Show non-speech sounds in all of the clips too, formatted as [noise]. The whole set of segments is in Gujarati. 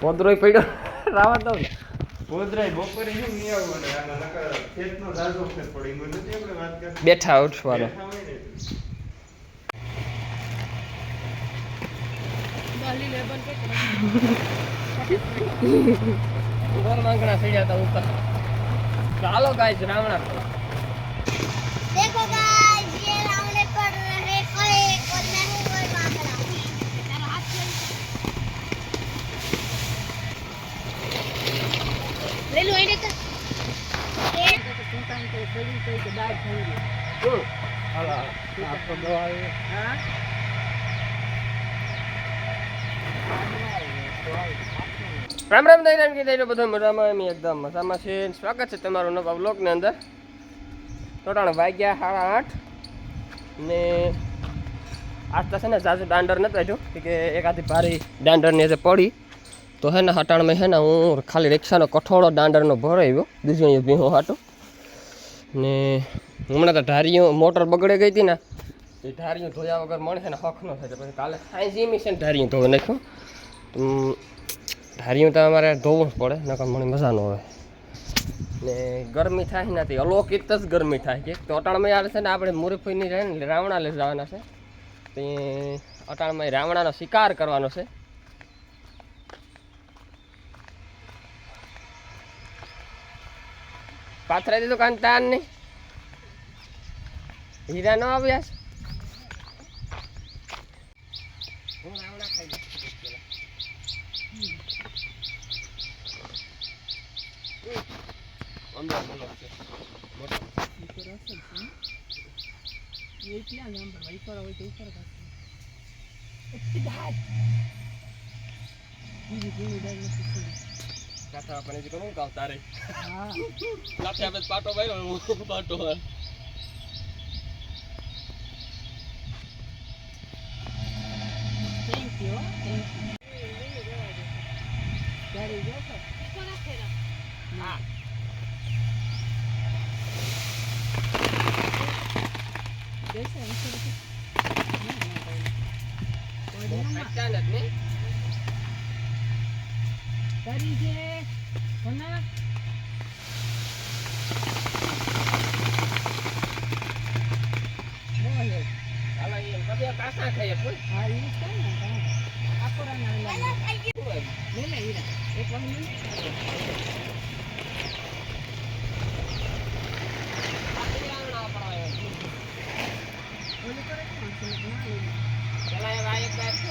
પોદરોય પડ્યો. રાવણ તો બપોરે બેઠા ઉઠવાનો ઉપર માંગણા સડ્યા હતા ઉપર. ચાલો ગાય રામણા દેખો લેલું એને હા રામ રામ દઈ રામ કીધા બધો મજામાં એમ એકદમ મજામાં છે સ્વાગત છે તમારું નવા બ્લોગની અંદર. ટોટાણ વાગ્યા સાડા આઠ. ને આજ તો છે ને ઝાઝુ દાંડર નથી કે એકાદી ભારે દાંડરની પડી. તો હે ને હટાણમાં હે ને હું ખાલી રિક્ષાનો કઠોળો, દાંડરનો ભરાવ્યો બીજું અહીંયા ભીહો હાટો. ને હમણાં તો ધારીઓ, મોટર બગડે ગઈ હતી ને, એ ધારીઓ ધોયા વગર મળે છે ને હખ ન થાય. પછી કાલે સાયન્સ મિશન ધારીઓ ધોવે નાખ્યો. ધારીઓ તો અમારે ધોવું જ પડે, નકર મને મજા ન આવે. ને ગરમી થાય ને તે અલોકિત જ ગરમી થાય. કે તો અટાણમાં આવે છે ને, આપણે મુરીફીની રહે ને રાવણા લઈ જવાના છે. તે અટાણમાં રાવણાનો શિકાર કરવાનો છે. પાથરા દીધું કાન તાન નહીં હીરા ન આવ્યા છે? હું રાવણા કાંઠા આપણે જે કરું કાવ તારે. લાઠી આપણે પાટો ભાઈ હું પાટો વાળ્યો. હા કાસા ખાઈએ ફૂલ. શું હોય? આટલી રાવણા પડાવ્યા. પેલા એ વાય એક વાર છે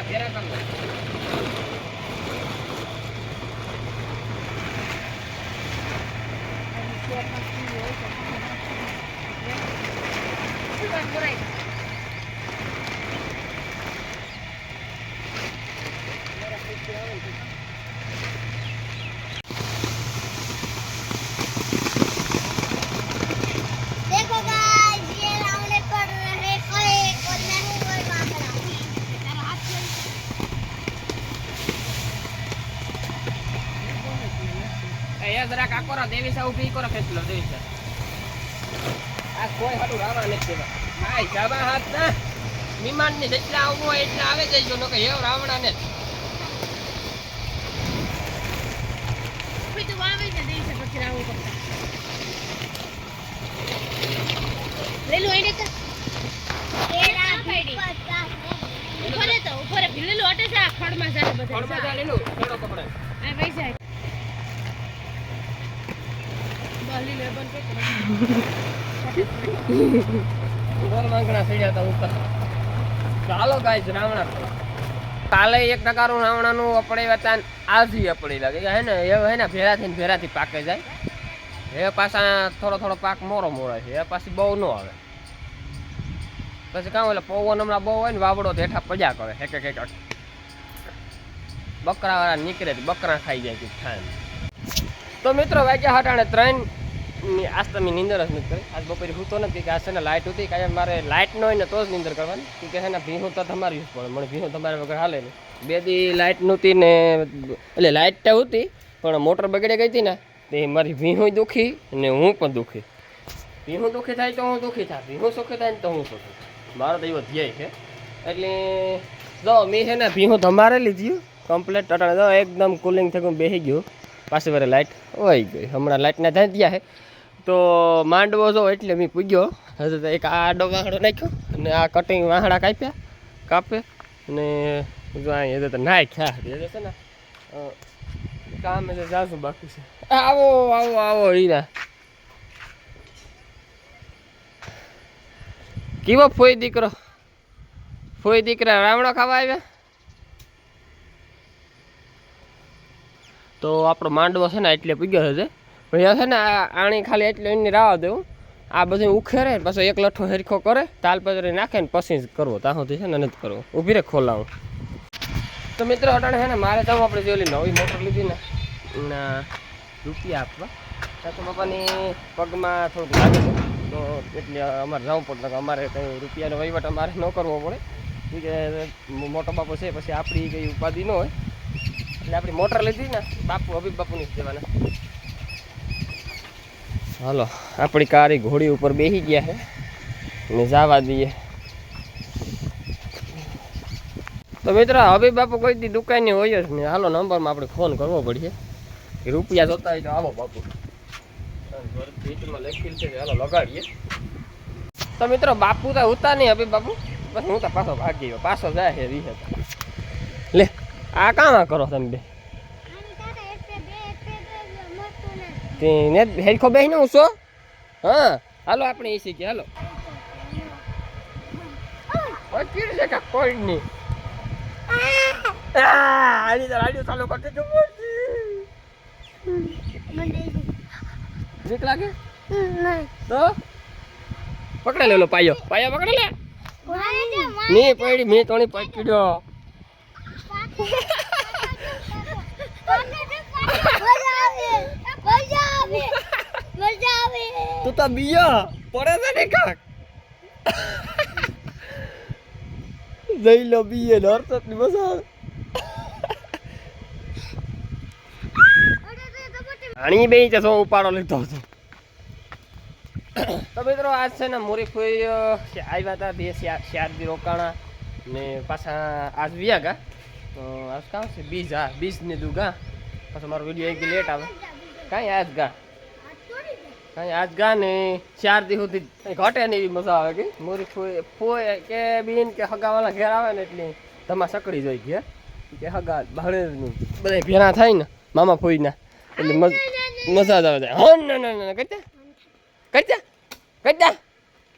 આ એ જરાક આ કરો દેવી સા ઊભી કરો ફેસલો દેવી સા આ કોઈ હાટું રાવા નથી હાય જાવા હાથ ના. વિમાનની જેટલા આવવું હોય એટલા આવે જઈજો નો કે હેવ રાવણા ને તું. લેલું એને કર એ પડી ઉપર તો ઉપર ભીલેલું અટે છે આ ખડમાં જાય બધા જા લેલું થોડો કપડે આ પૈસા બોલી લે બન કે ગોલ માંગણા સડ્યા હતા ઉપર ચાલો ગાઈસ રાવણા કાલે એક ટકાનું રાવણાનું અપડે હતા આજી અપડી લાગે હે ને, એ હે ને ભેરા થઈને ભેરાથી પાકે જાય. એ પાછા થોડો થોડો પાક મોરો મોરો છે. એ પાછી બહુ ન આવે. પછી કામ એટલે પવન હમણાં બહુ હોય ને, વાવડો જેઠા પજા કરે. Hack hack. બકરાવાળા નીકળે બકરા ખાઈ જાય છે તો મિત્રો, વાગ્યા હટાણે ત્રણ. આજ મેં નિંદર જ નથી કરી. આજ બપોરે હું તો નથી. કે આજ છે ને લાઇટ હતી કાંઈ મારે લાઇટ ન હોય ને તો જ નિંદર કરવાની. કે છે ને ભીહું તો તમારી જ પડે. મને ભીહું તમારે વગર હાલે નહીં. બે દી લાઇટ નહોતી ને એટલે લાઇટ તો હતી પણ મોટર બગડી ગઈ હતી ને, તે મારી ભીહું દુખી ને હું પણ દુઃખી. ભીહું દુઃખી થાય તો હું દુઃખી થાય ભીહું સુખી થાય ને તો હું સુખી મારો તો એવો ધ્યેય છે. એટલે જો, મેં છે ને ભીહું તમારે લીધ્યું કમ્પ્લેટ ટટાણે એકદમ કુલિંગ થયું બેસી ગયું. પાછી વારે લાઇટ હોય ગઈ. હમણાં લાઇટના ત્યાં ગયા છે. તો માંડવો જો એટલે મેં પૂગ્યો. હજુ એક આ આડો વાહડો નાખ્યો અને આ કટિંગ વાહડા કાપ્યા, કાપે અને જો અહીંયા તો નાખ્યા. એ છે ને કામ એટલે જાશું બાકી છે. આવો આવો આવો, હીરા. કેવો ફોઈ દીકરો? ફોઈ દીકરા રાવણો ખાવા આવ્યા? તો આપણો માંડવો છે ને, એટલે પૂગ્યો છે એ છે ને આણી ખાલી એટલે એની રાહ દેવું આ બધું ઉખેરે, પછી એક લઠ્ઠો હેરખો કરે તાલપત્રી નાખે ને પછી જ કરવો. તાહોથી છે ને નથી કરવું. ઊભી રે ખોલાવું. તો મિત્રો અટાણે છે ને મારે તો આપણે જે ઓલી નવી મોટર લીધી ને. રૂપિયા આપવા. તો પપ્પાની પગમાં થોડુંક લાગે છે. તો એટલે અમારે જવું પડે અમારે કંઈ રૂપિયાનો વહીવટ અમારે ન કરવો પડે. કે મોટો બાપો છે, પછી આપણી કંઈ ઉપાધિ ન હોય. એટલે આપણી મોટર લીધી ને, બાપુ, અભી બાપુની જ દેવાના હાલો, આપણી કારી ઘોડી ઉપર બેસી ગયા છે ને જવા દઈએ. તો મિત્ર હબીબ બાપુ કોઈ દી દુકાનની હોય જ ને હાલો, નંબરમાં આપણે ફોન કરવો પડશે. કે રૂપિયા જોતા હોય તો આવો બાપુ. ભીતમાં લખેલ છે કે હાલો લગાડીએ તો મિત્રો, બાપુ તો ઉતા નહીં હબીબ બાપુ. બસ હું તો પાછો ભાગી ગયો. પાછો જાય છે રીહે તો. લે, આ કામ કરો તમે બે? તે ને હેરખો બેહીને છો હા? હાલો આપણે એસી કે હાલો. ઓય કીડ કોઈ નહીં આની તો રાડિયો ચાલુ કરતી તો બીક લાગે? તો? પકડે પાયો. પાયો પકડે લે? ની પડી મેં તોણી પકડ્યો. તું તો બીયો પડે છે ને કાક. જઈ લો બીએ ને હરસતની મજા આવે. આણી બે છે સો ઉપાડો લીધો હતો. તો મિત્રો આજ છે ને મોરી ફોઈ આવ્યા હતા બે ચાર બી રોકાણા ને પાછા આજ વ્યા ગા તો આજ કામ છે બીજ હા બીજ ને દુગા. પાછો મારો વીડિયો એક લેટ આવે. કાંઈ આજ ગા? કાંઈ આજ ગા ને ચાર દી સુધી ઘટે ને એવી મજા આવે કે? મોરી ફોઈ કે બીન કે હગાવાળા ઘેર આવે ને એટલે તમા સકડી જોઈ ગયા કે હગા ભાડે બધા ભેણા થાય ને મામા ફોઈના. એટલે મજ મજા જ આવે. જાય હન ના ના ના કરતા કરતા કરતા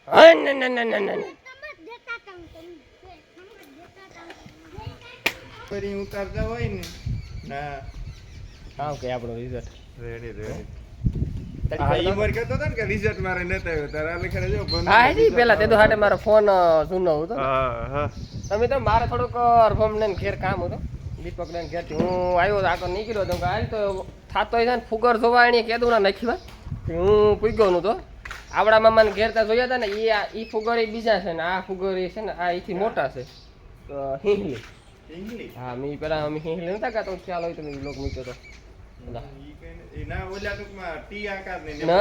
હન ના ના ના ના ના. ફરી ઉતારતા હોય ને ના. હા કે આપણો રિઝલ્ટ રેડી મોર કહેતો હતો ને કે રિઝલ્ટ મારે નતો આવ્યો. તારા લેખરે જો બંધ હા જી પેલા તે તો હાટે મારો ફોન જૂનો હતો તમે તો મારે થોડુંક અરફમ ને ઘેર કામ હતું. દીપક ને ઘેર હું આવ્યો તો આગળ નીકળ્યો તો હાલ તો થાતો હોય ને ફુગર જોવા એની કીધું ના નાખી હું પૂગ્યો નું તો આવડા મામાને ઘેર ત્યાં જોયા હતા ને એ ઈ ફુગર એ બીજા છે ને આ ફુગર એ છે ને આ એથી મોટા છે. તો હિંગલી. હા મેં પેલા અમે હિંગલી નતા ગાતો ખ્યાલ હોય તો મેં લોક મૂક્યો તો. ના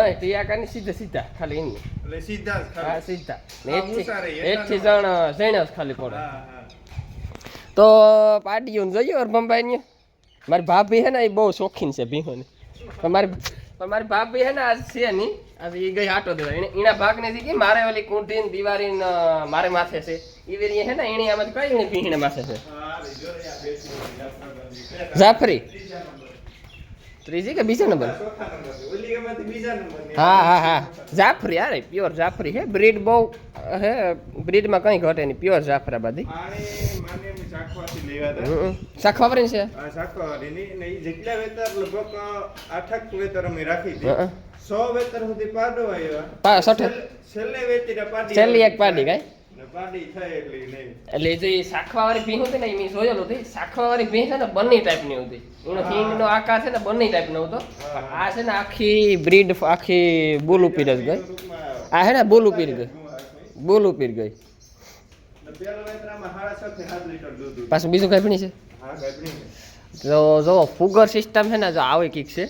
ને જ ને ન તો પાડીયું જોઈએ અરભમભાઈ ને મારી ભાભી હે ને એ બહુ શોખીન છે ભીહોની. પણ મારી મારી ભાભી હે ને આજ છે નહીં. આજ એ ગઈ આટો દેવા. એને એના ભાગ નથી કે મારે ઓલી કુંઠી ને દિવાળી મારે માથે છે. એ વેરી હે ને એની આમાં કઈ એની ભીહણે માથે છે. જો. જાફરી. ત્રીજા કે બીજા નંબર. હા હા હા. જાફરી અરે પ્યોર જાફરી હે. બ્રીડ બહુ હે બ્રીડમાં કંઈ ઘટે નહીં. પ્યોર જાફરા બધી. હમ. શાખવાવરી છે? ને ઈ જેટલા વેતર લગભગ આઠક વેતર અમે રાખી. હતી સો વેતર સુધી પાડો આવ્યા છેલ્લે- પાડી છેલ્લી એક પાડી કાંઈ? એટલી નહીં. એટલે જે શાખવાવાળી ભીહ હતી ને એ મેં જોયેલું હતી. શાખવાવાળી ભીહ છે ને બંને ટાઈપની હતી. એનો હિંગનો આકાર છે ને બંને ટાઈપનો હતો. આ છે ને આખી બ્રીડ આખી બુલ ઉપીર જ ગઈ. આ છે ને બુલ ઉપીર ગઈ. હું. બુલ ઉપીર ગઈ. પાછું બીજું કઈ પણ છે? હા તો જો ફુગર સિસ્ટમ છે ને જો આવી કીક છે.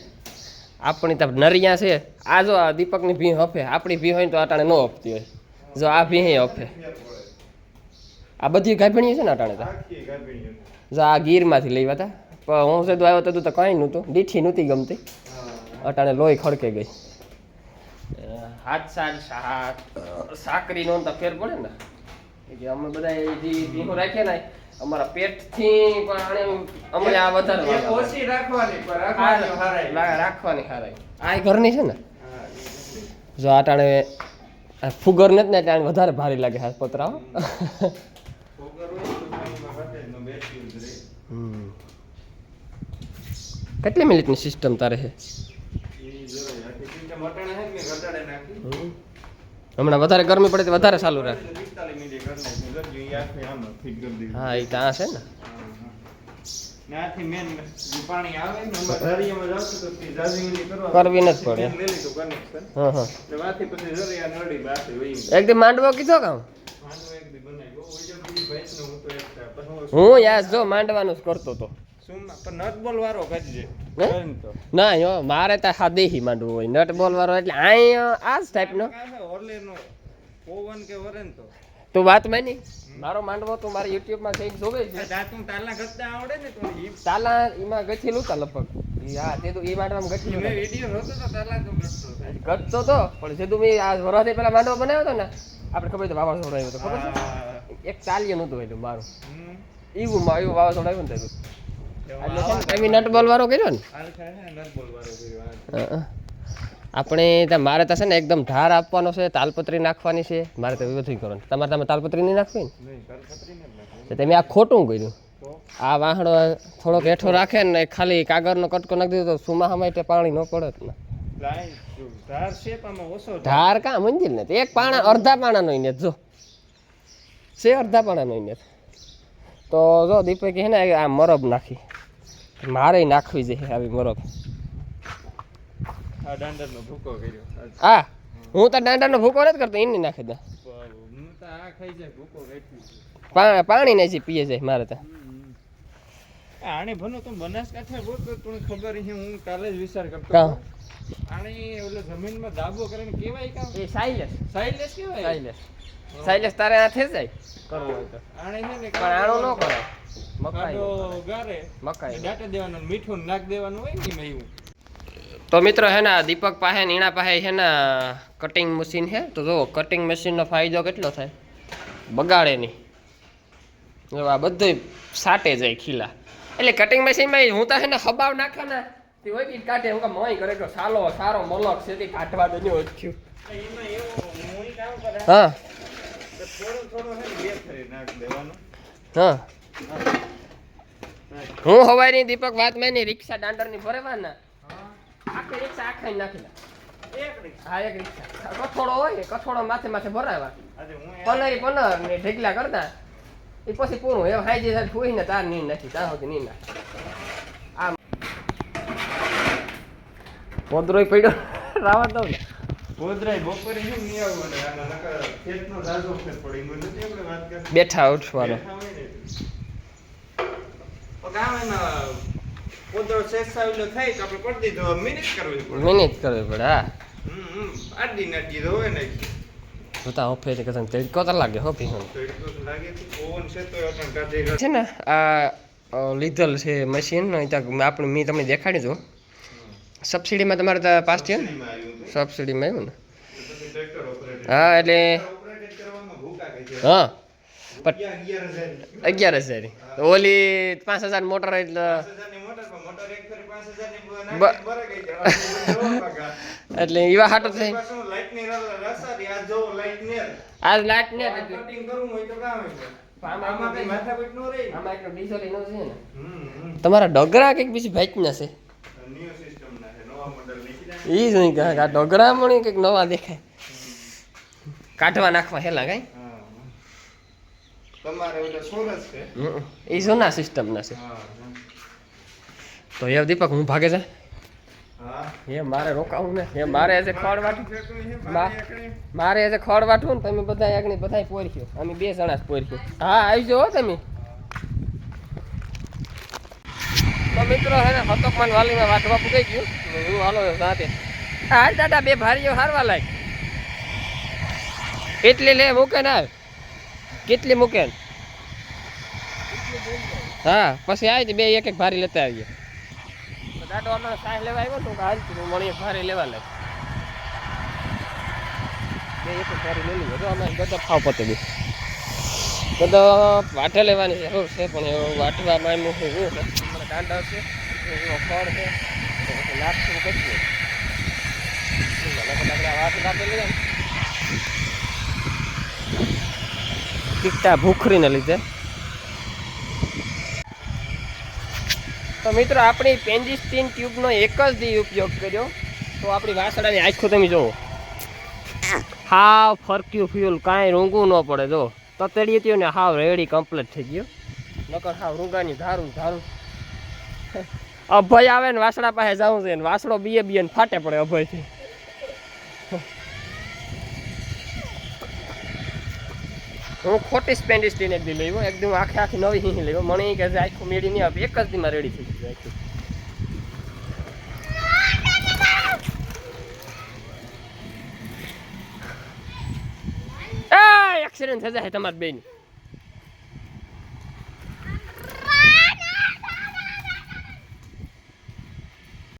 આપણી તો નરિયા છે. આ જો આ દીપકની ભીહ હફે આપણી ભીહ હોય તો અટાણે ન હફતી હોય. જો આ ભીહ હફે ફેર આ બધી ગાભણી છે ને અટાણે તો. જો આ ગીરમાંથી લઈ હતા પણ હું સીધું આવ્યો તો તો કંઈ નહોતું. દીઠી નહોતી ગમતી. અટાણે લોહી ખડકે ગઈ. હાથ શાક સાકરી નો તો ફેર પડે ને. કે અમે બધા એ જે ભીહું રાખીએ ને અમારા પેટથી પણ આને અમે આ વધારે ઓછી રાખવાની પણ આ રાખવાની હારાય. રાખવાની હારાય આ ઘરની છે ને. જો આટાણે આ ફુગર નથી ને ત્યાં વધારે ભારી લાગે હાથ પતરાઓ ફોગર હોય તો પાણીમાં ઘટે જ ન બેઠી જ રહે. હમ. કેટલી મિનિટની સિસ્ટમ તારે છે ઈ જોઈ. આખી સિસ્ટમ અટાણે છે ને મેં ઘટાડે નાખી. હમ. હમણાં વધારે ગરમી પડે તો વધારે ચાલુ રાખ એટલે 45 મિનિટે કરી નાખી. જો ઈ આખી આમ ફિટ કરી દીધી. હા એ ત્યાં છે ને હા, હા. ને આથી મેન પાણી આવે ને અમારે ધારીયામાં જાવશું તો તે જાજમીની કરવા કરવી નથી પડે. મેન લીધું connection. હા હા એટલે વાથી પછી જરી આ નળી બાથી એક દી માંડવો કીધો કામ માંડવો એક દી બનાવ્યો. ઓલી બધી ભેંસનો હું તો. હું હું યાર જો માંડવાનું જ કરતો તો. હે? ના યો મારે તો હા દેહી માંડવું હોય નટ બોલ વાળો એટલે અહીં આ જ ટાઈપનો છે, કે વરે તો તું વાત માની? મારો માંડવો તું મારા યુટ્યુબમાં કંઈક જોવે છે. તું તાલના ગત્તા આવડે ને તો ઈ તાલા ઈમાં ગઠેલું તા લગભગ. હા તે તો એ માંડવામાં ગઠેલું મેં તા. વીડિયો હતો તો તાલા તો ગટતો થાય. તો પણ જે તું મેં આ વરાથી પેલા માંડવો બનાવ્યો હતો ને આપણે ખબર તો બાબા આવ્યું તો ખબર એક ચાલ્યું નહોતું એટલે મારું. એવું માં એવું વાવાઝોડું આવ્યું ને તે નટ બોલ વાળો કર્યો ને? હાલ છે ને નટ બોલ વાળો કર્યો. આપણે ત્યાં મારે તો છે ને એકદમ ધાર આપવાનો છે તાલપત્રી નાખવાની છે. મારે તો બધું કરવાનું તમારે તમે તાલપત્રી નહીં નાખવી ને? તમે આ ખોટું કર્યું. આ વાહણો થોડોક હેઠો રાખે ને ખાલી કાગળનો કટકો નાખી દીધો તો સુમાહા તે પાણી ન પડે ને ધાર કા મંજિલ ને એક પાણા અડધા પાણાનો ને જો. છે અડધા પાણાનો ને તો જો દીપક હે ને આ મરબ નાખી. મારે નાખવી છે આવી મરબ. આ દાંડરનો ભૂકો કર્યો. આ હું તો દાંડાનો ભૂકો નથી કરતો એને નાખી દઉં. હું તો આ ખાઈ જાય ભૂકો પાણી ને જે પીએ જાય મારે તો. આ આને ભનો તો બનાસકાંઠા બોલ તો તને ખબર છે હું કાલે જ વિચાર કરતો. આને ઓલો જમીનમાં દાબો કરીને કેવાય કામ? એ સાઇલેસ સાઇલેસ કેવાય? સાઇલેસ સાઇલેસ તારે આ થઈ જાય? કરવું હોય તો આને છે ને પણ આણો ન કરે મકાઈ ગારે મકાઈ દાંટે દેવાનું મીઠું નાખ દેવાનું હોય ને મેં એવું. તો મિત્રો હે ને દીપક પાસે નીણા પાસે છે ને કટિંગ મશીન છે તો જુઓ કટિંગ મશીનનો ફાયદો કેટલો થાય? બગાડે નહીં. આ બધું સાટે જાય ખીલા. એટલે કટિંગ મશીનમાં હું તો છે ને હબાવ નાખે ને તે હોય કાઢે હું મોય કરે કે સાલો સારો મલક છે તે કાઢવા દે નહીં ઓછું. એમાં એવું હું ઈ કામ કરે. હા. ને હા. હું. હવારની દીપક વાત માની રિક્ષા દાંડરની ની ને આખી રિક્ષા આખા નાખી એક રીક્ષા. હા એક રિક્ષા કઠોળો હોય ને કઠોળો માથે માથે ભરાવા. પનરી પનર ને કરતા એ પછી પૂરું. એ હાઈ જે ફૂઈ ને તાર નીંદ નાખી ત્યાં સુધી નીંદ નાખી પોદરોય પડ્યો. રાવા દઉં ને બપોરે શું નહીં આવું અને આના નકર ખેતનો ઝાઝો ફેર પડી ગયો નથી આપણે વાત કરતા? બેઠા ઉઠવાનો. પોદળો સેસાવેલો થાય તો આપણે કરી દીધો. મિનિટ કરવી પડે. મિનિટ કરવી પડે હા. હમ હમ. આડી નાડી તો હોય ને જોતા ઓફેરી કદાચ તડકો તો લાગે હો તો લાગે છે. ને આ લીધેલ છે મશીન ત્યાં આપણે મેં તમને દેખાડ્યું હતું સબસિડીમાં તમારે પાસ થયો ને સબસિડીમાં આવ્યું ને? હા એટલે હા અગિયાર હજાર અગિયાર હજાર ઓલી પાંચ હજાર મોટર એટલે [laughs] એટલે એવા હાટો થઈ ને આજ લાઈટ ને છે. ન ને. છે ને. તમારા ડગરા કંઈક બીજી છે? ના છે, નવા એ જ નહીં કહે આ ડગરા પણ કંઈક નવા દેખાય. કાઢવા નાખવા હેલા કઈ? તમારે ઓલા સોરસ છે? એ જૂના સિસ્ટમના છે. હા. તો એ દીપક હું ભાગે છે? હા. એ મારે રોકાવું ને. એ મારે ખડ વાટું. છે, બા- મારે ખડ વાટવું ને તમે બધા આગળ બધા પોરખ્યો. અમે બે જણા જ પોરખ્યો. હા આવી જાઓ હો તમે. તો મિત્રો હે ને હતકમાન વાલીમાં વાટવા પૂગાઈ ગયું. હું હાલો સાથે હા દાદા બે ભારીઓ હારવા લાગ. કેટલી લે મૂકે ને કેટલી મૂકે હા પછી આવી બે એક એક ભારી લેતા આવીએ. દાદો આપણને સાહેબ લેવા આવ્યો તો હાલ તું મણી ભારી લેવા લે. બે એક ભારી લઈ લીધો. અમે ગદો ખાવ પતે બી ગદો વાટે લેવાની જરૂર છે, પણ વાટવામાં એમ હું મને દાંડા છે, એવો ફળ છે લાગતું આપણે ને. ટીકટા ભૂખરીને લીધે. તો મિત્રો, આપણી પેન્જિસ્ટીન ટ્યુબનો એક જ દી ઉપયોગ કર્યો. તો આપણી વાસણાની આંખો તમે જુઓ. હાવ ફરક્યું ફ્યુલ, કાંઈ રૂંગવું ન પડે. જો તતેડી હતી ને હાવ રેડી કમ્પ્લીટ થઈ ગયો. નકર હાવ રૂંગાની ધારું ધારું. અભય આવે ને વાસણા પાસે જવું છે ને વાસણો બીએ બીએ ફાટે પડે અભયથી. હું ખોટી સ્પેન્ડિશ ટીન બી લઈ એકદમ આખે આખી નવી હિંહી લેવો મને એ કહે છે આખું મેળી નહીં આવે એક જ દીમાં રેડી થઈ ગયું આખું. એક્સિડન્ટ જાય તમારે બેન.